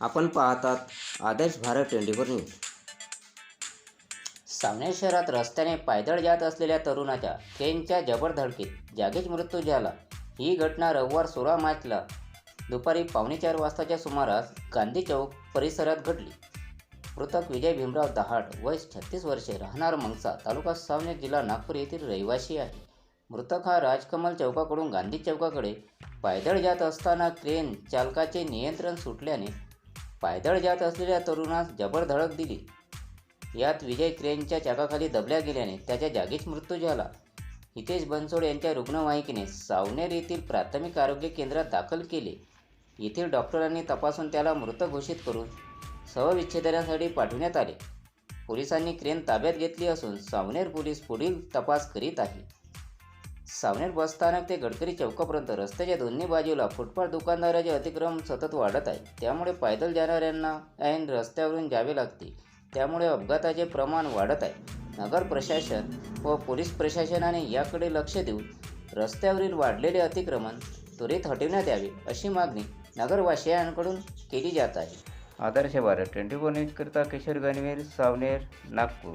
आपण पाहतात Adarsh Bharat twenty four news. Savner शहरात रस्त्याने पायदळ जात असलेल्या तरुणाच्या ट्रेनच्या जबर धडकेत जागीच मृत्यू झाला. ही घटना रविवार सोळा मार्चला दुपारी पावणे चार वाजताच्या सुमारास गांधी चौक परिसरात घडली. मृतक विजय भीमराव दहाड वय छत्तीस वर्षे राहणार मंगसा तालुका सावनेर जिल्हा नागपूर येथील रहिवासी आहे. मृतक हा राजकमल चौकाकडून गांधी चौकाकडे पायदळ जात असताना क्रेन चालकाचे नियंत्रण सुटल्याने पायदळ जात असलेल्या तरुणास जबर धडक दिली. यात विजय क्रेनच्या चाकाखाली दबल्या गेल्याने त्याच्या जागीच मृत्यू झाला. हितेश बनसोड यांच्या रुग्णवाहिकेने सावनेर येथील प्राथमिक आरोग्य केंद्रात दाखल केले. येथील डॉक्टरांनी तपासून त्याला मृत घोषित करून सहविच्छेदनासाठी पाठवण्यात आले. पोलिसांनी क्रेन ताब्यात घेतली असून सावनेर पोलीस पुढील तपास करीत आहे. सावनेर बस स्थानक ते गडकरी चौकापर्यंत रस्त्याच्या दोन्ही बाजूला फुटपाथ दुकानदाराचे अतिक्रम सतत वाढत आहे. त्यामुळे पायदल जाणाऱ्यांना ऐन रस्त्यावरून जावे लागते. त्यामुळे अपघाताचे प्रमाण वाढत आहे. नगर प्रशासन व पोलीस प्रशासनाने याकडे लक्ष देऊन रस्त्यावरील वाढलेले अतिक्रमण त्वरित हटविण्यात यावे अशी मागणी नगरवासियांकडून केली जात आहे. आदर्श भारत ट्वेंटी फोर न्यूजकरिता किशोर गणवीर सावनेर नागपूर.